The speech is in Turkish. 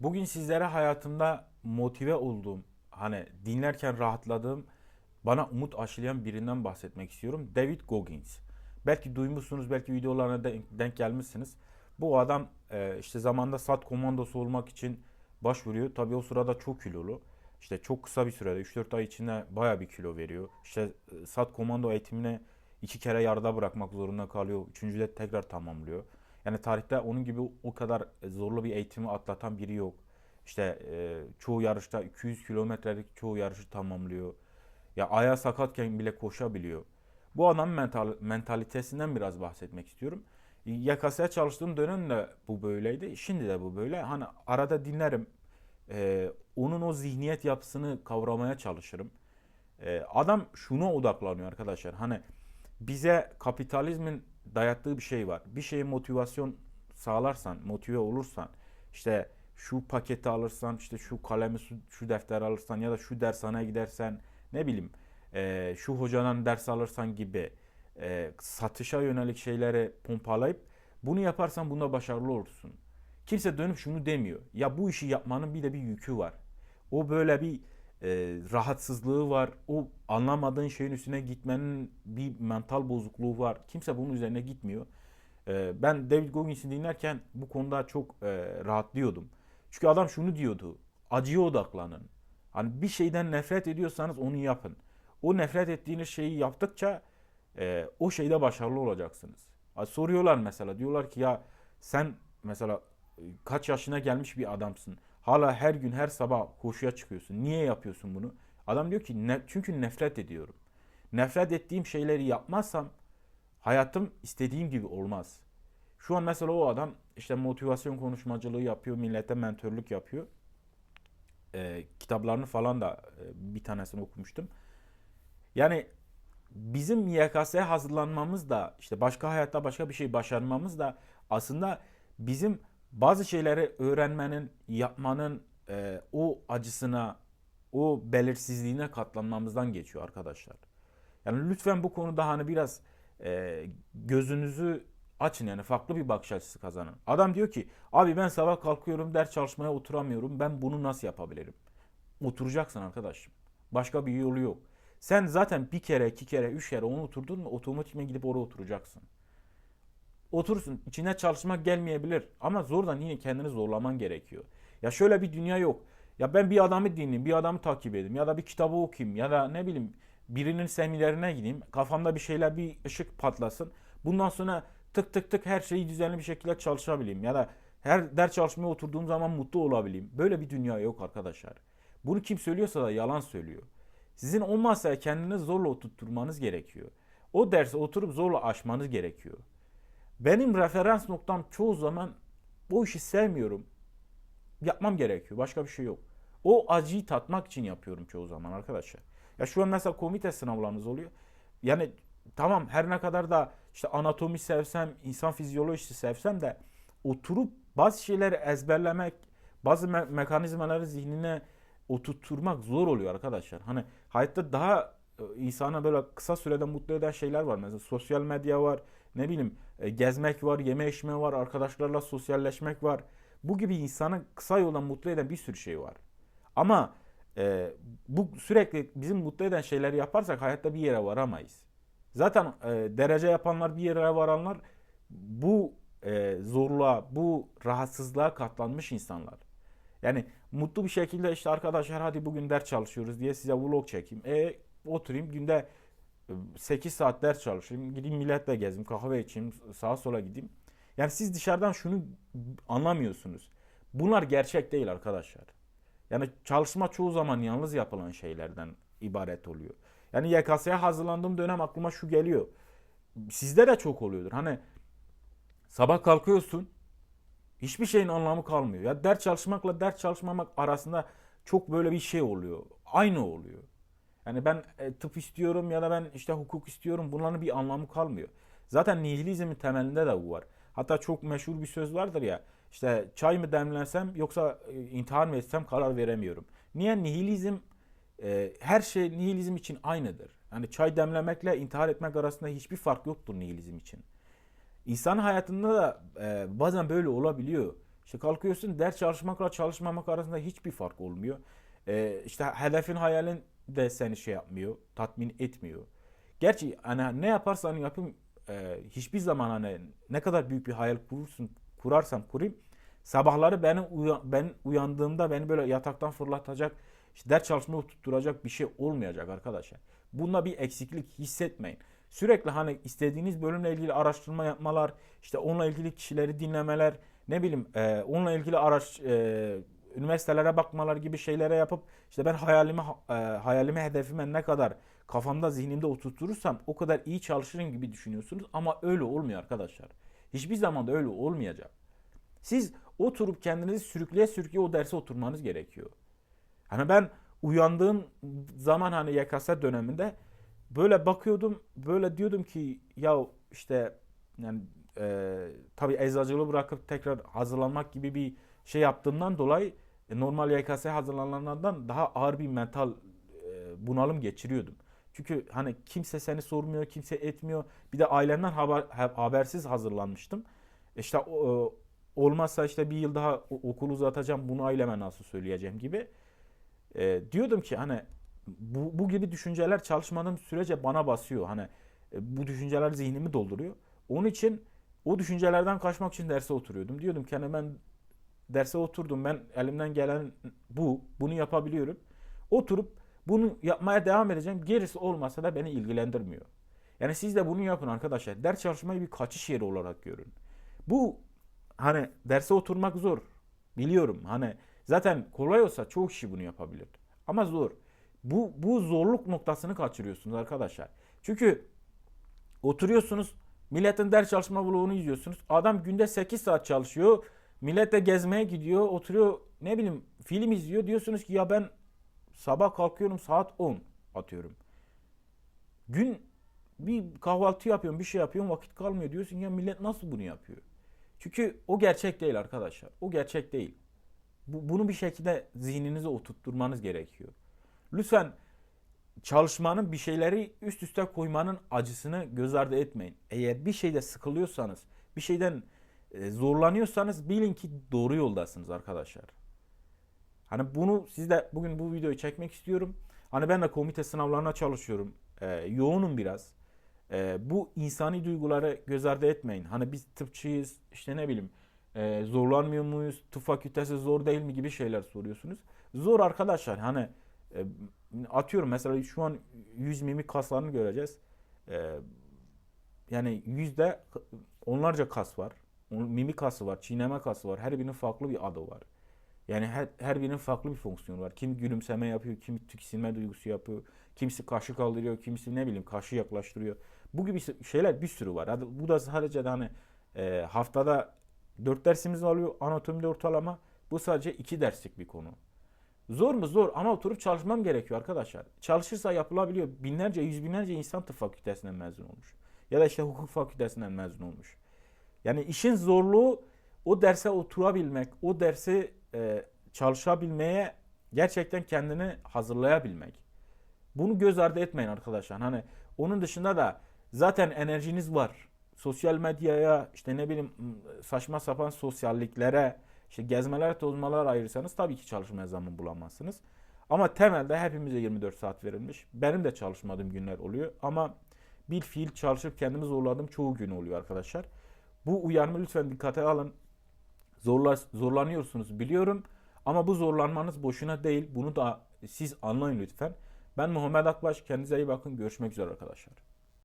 Bugün sizlere hayatımda motive olduğum, hani dinlerken rahatladığım, bana umut aşılayan birinden bahsetmek istiyorum. David Goggins. Belki duymuşsunuz, belki videolarına denk, gelmişsiniz. Bu adam e, işte zamanda SAT komandosu olmak için başvuruyor. Tabii o sırada çok kilolu. İşte çok kısa bir sürede 3-4 ay içinde baya bir kilo veriyor. İşte e, SAT komando eğitimine iki kere yarıda bırakmak zorunda kalıyor. Üçüncüde tekrar tamamlıyor. Yani tarihte onun gibi o kadar zorlu bir eğitimi atlatan biri yok. İşte e, çoğu yarışta 200 kilometrelik çoğu yarışı tamamlıyor. Ya ayağı sakatken bile koşabiliyor. Bu adamın mental, mentalitesinden biraz bahsetmek istiyorum. YKS'ye çalıştığım dönem de bu böyleydi. Şimdi de bu böyle. Hani arada dinlerim. E, onun o zihniyet yapısını kavramaya çalışırım. E, adam şuna odaklanıyor arkadaşlar. Hani bize kapitalizmin dayattığı bir şey var. Bir şeye motivasyon sağlarsan, motive olursan, işte şu paketi alırsan, işte şu kalemi, şu, şu defteri alırsan ya da şu dershaneye gidersen, ne bileyim, e, şu hocadan ders alırsan gibi e, satışa yönelik şeyleri pompalayıp bunu yaparsan bunda başarılı olursun. Kimse dönüp şunu demiyor. Ya bu işi yapmanın bir de bir yükü var. O böyle bir e, rahatsızlığı var. O anlamadığın şeyin üstüne gitmenin bir mental bozukluğu var. Kimse bunun üzerine gitmiyor. E, ben David Goggins'i dinlerken bu konuda çok e, rahatlıyordum. Çünkü adam şunu diyordu. Acıya odaklanın. Hani bir şeyden nefret ediyorsanız onu yapın. O nefret ettiğiniz şeyi yaptıkça e, o şeyde başarılı olacaksınız. Ha, soruyorlar mesela diyorlar ki ya sen mesela e, kaç yaşına gelmiş bir adamsın. Hala her gün her sabah koşuya çıkıyorsun. Niye yapıyorsun bunu? Adam diyor ki ne, çünkü nefret ediyorum. Nefret ettiğim şeyleri yapmazsam hayatım istediğim gibi olmaz. Şu an mesela o adam işte motivasyon konuşmacılığı yapıyor, millete mentörlük yapıyor. Ee, kitaplarını falan da e, bir tanesini okumuştum. Yani bizim YKS'ye hazırlanmamız da işte başka hayatta başka bir şey başarmamız da aslında bizim bazı şeyleri öğrenmenin, yapmanın e, o acısına, o belirsizliğine katlanmamızdan geçiyor arkadaşlar. Yani lütfen bu konuda hani biraz e, gözünüzü açın yani farklı bir bakış açısı kazanın. Adam diyor ki abi ben sabah kalkıyorum ders çalışmaya oturamıyorum ben bunu nasıl yapabilirim? Oturacaksın arkadaşım. Başka bir yolu yok. Sen zaten bir kere, iki kere, üç kere onu oturdun mu otomatikman gidip oraya oturacaksın. Oturursun. içine çalışmak gelmeyebilir. Ama zordan yine kendini zorlaman gerekiyor. Ya şöyle bir dünya yok. Ya ben bir adamı dinleyeyim, bir adamı takip edeyim ya da bir kitabı okuyayım ya da ne bileyim birinin seminerine gideyim. Kafamda bir şeyler bir ışık patlasın. Bundan sonra tık tık tık her şeyi düzenli bir şekilde çalışabileyim ya da her ders çalışmaya oturduğum zaman mutlu olabileyim. Böyle bir dünya yok arkadaşlar. Bunu kim söylüyorsa da yalan söylüyor. Sizin o masaya kendiniz zorla oturtturmanız gerekiyor. O dersi oturup zorla aşmanız gerekiyor. Benim referans noktam çoğu zaman bu işi sevmiyorum. Yapmam gerekiyor. Başka bir şey yok. O acıyı tatmak için yapıyorum çoğu zaman arkadaşlar. Ya şu an mesela komite sınavlarınız oluyor. Yani tamam her ne kadar da işte anatomi sevsem, insan fizyolojisi sevsem de oturup bazı şeyleri ezberlemek, bazı me- mekanizmaları zihnine oturtturmak zor oluyor arkadaşlar. Hani hayatta daha e, insana böyle kısa sürede mutlu eden şeyler var. Mesela sosyal medya var, ne bileyim e, gezmek var, yeme içme var, arkadaşlarla sosyalleşmek var. Bu gibi insanı kısa yoldan mutlu eden bir sürü şey var. Ama e, bu sürekli bizim mutlu eden şeyleri yaparsak hayatta bir yere varamayız. Zaten e, derece yapanlar bir yere varanlar bu e, zorluğa, bu rahatsızlığa katlanmış insanlar. Yani mutlu bir şekilde işte arkadaşlar hadi bugün ders çalışıyoruz diye size vlog çekeyim. E oturayım günde 8 saat ders çalışayım. Gideyim milletle gezeyim, kahve içeyim, sağa sola gideyim. Yani siz dışarıdan şunu anlamıyorsunuz. Bunlar gerçek değil arkadaşlar. Yani çalışma çoğu zaman yalnız yapılan şeylerden ibaret oluyor. Yani YKS'ye hazırlandığım dönem aklıma şu geliyor. Sizde de çok oluyordur. Hani sabah kalkıyorsun, hiçbir şeyin anlamı kalmıyor. Ya ders çalışmakla ders çalışmamak arasında çok böyle bir şey oluyor. Aynı oluyor. Yani ben e, tıp istiyorum ya da ben işte hukuk istiyorum. Bunların bir anlamı kalmıyor. Zaten nihilizmin temelinde de bu var. Hatta çok meşhur bir söz vardır ya. İşte çay mı demlensem yoksa e, intihar mı etsem karar veremiyorum. Niye? Nihilizm e, her şey nihilizm için aynıdır. Yani çay demlemekle intihar etmek arasında hiçbir fark yoktur nihilizm için. İnsan hayatında da e, bazen böyle olabiliyor. İşte kalkıyorsun ders çalışmakla çalışmamak arasında hiçbir fark olmuyor. Ee, işte hedefin hayalin de seni şey yapmıyor, tatmin etmiyor. Gerçi hani ne yaparsan yapayım e, hiçbir zaman hani ne kadar büyük bir hayal kurursun, kurarsam kurayım sabahları beni uya- ben uyandığımda beni böyle yataktan fırlatacak, işte ders çalışmaya tutturacak bir şey olmayacak arkadaşlar. Bunda bir eksiklik hissetmeyin. Sürekli hani istediğiniz bölümle ilgili araştırma yapmalar, işte onunla ilgili kişileri dinlemeler, ne bileyim e, onunla ilgili araç e, üniversitelere bakmalar gibi şeylere yapıp işte ben hayalimi e, hayalimi hedefime ne kadar kafamda zihnimde oturtursam o kadar iyi çalışırım gibi düşünüyorsunuz ama öyle olmuyor arkadaşlar. Hiçbir zaman da öyle olmayacak. Siz oturup kendinizi sürükleye sürükleye o derse oturmanız gerekiyor. Hani ben uyandığım zaman hani YKS döneminde böyle bakıyordum böyle diyordum ki ya işte yani e, tabii eczacılığı bırakıp tekrar hazırlanmak gibi bir şey yaptığımdan dolayı normal YKS hazırlananlardan daha ağır bir mental e, bunalım geçiriyordum. Çünkü hani kimse seni sormuyor, kimse etmiyor. Bir de ailemden haber, habersiz hazırlanmıştım. İşte o, olmazsa işte bir yıl daha okulu uzatacağım, bunu aileme nasıl söyleyeceğim gibi. E, diyordum ki hani bu, bu gibi düşünceler çalışmadığım sürece bana basıyor. Hani e, bu düşünceler zihnimi dolduruyor. Onun için o düşüncelerden kaçmak için derse oturuyordum. Diyordum ki hani ben derse oturdum. Ben elimden gelen bu. Bunu yapabiliyorum. Oturup bunu yapmaya devam edeceğim. Gerisi olmasa da beni ilgilendirmiyor. Yani siz de bunu yapın arkadaşlar. Ders çalışmayı bir kaçış yeri olarak görün. Bu hani derse oturmak zor. Biliyorum. Hani zaten kolay olsa çoğu kişi bunu yapabilir. Ama zor. Bu bu zorluk noktasını kaçırıyorsunuz arkadaşlar. Çünkü oturuyorsunuz milletin ders çalışma vlogunu izliyorsunuz. Adam günde 8 saat çalışıyor. Millet de gezmeye gidiyor, oturuyor ne bileyim film izliyor. Diyorsunuz ki ya ben sabah kalkıyorum saat 10 atıyorum. Gün bir kahvaltı yapıyorum, bir şey yapıyorum vakit kalmıyor diyorsun ya millet nasıl bunu yapıyor? Çünkü o gerçek değil arkadaşlar. O gerçek değil. Bu, bunu bir şekilde zihninize oturtturmanız gerekiyor. Lütfen çalışmanın bir şeyleri üst üste koymanın acısını göz ardı etmeyin. Eğer bir şeyde sıkılıyorsanız, bir şeyden zorlanıyorsanız bilin ki doğru yoldasınız arkadaşlar. Hani bunu sizde bugün bu videoyu çekmek istiyorum. Hani ben de komite sınavlarına çalışıyorum. Ee, yoğunum biraz. Ee, bu insani duyguları göz ardı etmeyin. Hani biz tıpçıyız, işte ne bileyim e, zorlanmıyor muyuz, tıp fakültesi zor değil mi gibi şeyler soruyorsunuz. Zor arkadaşlar. Hani e, atıyorum mesela şu an yüz mimik kaslarını göreceğiz. Ee, yani yüzde onlarca kas var. Onun Mimik kası var, çiğneme kası var. Her birinin farklı bir adı var. Yani her, her birinin farklı bir fonksiyonu var. Kim gülümseme yapıyor, kim tiksinme duygusu yapıyor, kimisi kaşı kaldırıyor, kimisi ne bileyim kaşı yaklaştırıyor. Bu gibi şeyler bir sürü var. Hadi bu da sadece de hani e, haftada 4 dersimiz alıyor anatomide ortalama. Bu sadece 2 derslik bir konu. Zor mu? Zor ama oturup çalışmam gerekiyor arkadaşlar. Çalışırsa yapılabiliyor. Binlerce, yüz binlerce insan tıp fakültesinden mezun olmuş. Ya da işte hukuk fakültesinden mezun olmuş. Yani işin zorluğu o derse oturabilmek, o dersi e, çalışabilmeye gerçekten kendini hazırlayabilmek. Bunu göz ardı etmeyin arkadaşlar. Hani onun dışında da zaten enerjiniz var. Sosyal medyaya işte ne bileyim saçma sapan sosyalliklere işte gezmeler tozmalar ayırırsanız tabii ki çalışmaya zaman bulamazsınız. Ama temelde hepimize 24 saat verilmiş. Benim de çalışmadığım günler oluyor ama bir fiil çalışıp kendimi zorladığım çoğu gün oluyor arkadaşlar. Bu uyarımı lütfen dikkate alın. Zorla, zorlanıyorsunuz biliyorum. Ama bu zorlanmanız boşuna değil. Bunu da siz anlayın lütfen. Ben Muhammed Akbaş. Kendinize iyi bakın. Görüşmek üzere arkadaşlar.